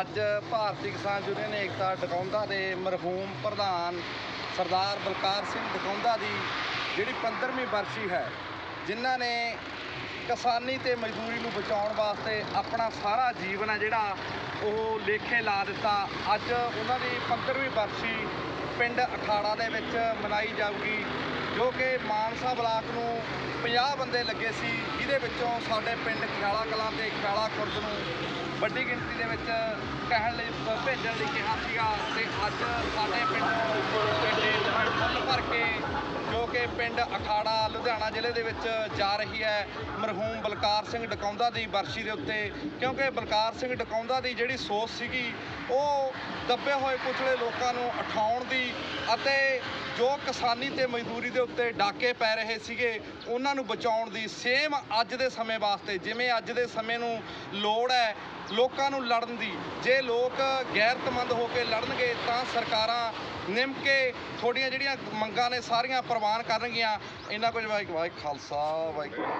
ਅੱਜ ਭਾਰਤੀ ਕਿਸਾਨ ਯੂਨੀਅਨ ਏਕਤਾ ਡਕੌਂਦਾ ਦੇ ਮਰਹੂਮ ਪ੍ਰਧਾਨ ਸਰਦਾਰ ਬਲਕਾਰ ਸਿੰਘ ਡਕੌਂਦਾ ਦੀ ਜਿਹੜੀ 15ਵੀਂ ਵਰਸੀ ਹੈ, ਜਿਨ੍ਹਾਂ ਨੇ ਕਿਸਾਨੀ ਤੇ ਮਜ਼ਦੂਰੀ ਨੂੰ ਬਚਾਉਣ ਵਾਸਤੇ ਆਪਣਾ ਸਾਰਾ ਜੀਵਨ ਹੈ ਜਿਹੜਾ ਉਹ ਲੇਖੇ ਲਾ ਦਿੱਤਾ। ਅੱਜ ਉਹਨਾਂ ਦੀ 15ਵੀਂ ਵਰਸੀ ਪਿੰਡ ਅਖਾੜਾ ਦੇ ਵਿੱਚ ਮਨਾਈ ਜਾਊਗੀ, ਜੋ ਕਿ ਮਾਨਸਾ ਬਲਾਕ ਨੂੰ 50 ਬੰਦੇ ਲੱਗੇ ਸੀ। ਜਿਹਦੇ ਵਿੱਚੋਂ ਸਾਡੇ ਪਿੰਡ ਖਿਆਲਾ ਕਲਾਂ ਤੇ ਖਿਆਲਾ ਖੁਰਦ ਨੂੰ ਵੱਡੀ ਗਿਣਤੀ ਦੇ ਵਿੱਚ ਭੇਜਣ ਲਈ ਕਿਹਾ ਸੀਗਾ ਤੇ ਅੱਜ ਸਾਡੇ ਪਿੰਡ ਪਿੰਡ ਫੁੱਲ ਭਰ ਕੇ ਜੋ ਕਿ ਪਿੰਡ ਅਖਾੜਾ, ਲੁਧਿਆਣਾ ਜ਼ਿਲ੍ਹੇ ਦੇ ਵਿੱਚ ਜਾ ਰਹੀ ਹੈ, ਮਰਹੂਮ ਬਲਕਾਰ ਸਿੰਘ ਡਕੌਂਦਾ ਦੀ ਬਰਸ਼ੀ ਦੇ ਉੱਤੇ। ਕਿਉਂਕਿ ਬਲਕਾਰ ਸਿੰਘ ਡਕੌਂਦਾ ਦੀ ਜਿਹੜੀ ਸੋਚ ਸੀਗੀ, ਉਹ ਦੱਬੇ ਹੋਏ ਕੁਚਲੇ ਲੋਕਾਂ ਨੂੰ ਉਠਾਉਣ ਦੀ ਅਤੇ ਜੋ ਕਿਸਾਨੀ ਤੇ ਮਜ਼ਦੂਰੀ ਦੇ ਉੱਤੇ ਡਾਕੇ ਪੈ ਰਹੇ ਸੀਗੇ, ਉਹਨਾਂ ਨੂੰ ਬਚਾਉਣ ਦੀ ਸੇਮ ਅੱਜ ਦੇ ਸਮੇਂ ਵਾਸਤੇ, ਜਿਵੇਂ ਅੱਜ ਦੇ ਸਮੇਂ ਨੂੰ ਲੋੜ ਹੈ, ਲੋਕਾਂ ਨੂੰ ਲੜਨ ਦੀ। ਜੇ ਲੋਕ ਗੈਰਤਮੰਦ ਹੋ ਕੇ ਲੜਨਗੇ, ਤਾਂ ਸਰਕਾਰਾਂ ਨਿਮ ਕੇ ਤੁਹਾਡੀਆਂ ਜਿਹੜੀਆਂ ਮੰਗਾਂ ਨੇ, ਸਾਰੀਆਂ ਪ੍ਰਵਾਨ ਕਰਨਗੀਆਂ। ਇਹਨਾਂ ਕੁਝ ਵਾਹਿਗੁਰੂ ਵਾਹਿ ਖਾਲਸਾ, ਵਾਹਿਗੁਰੂ।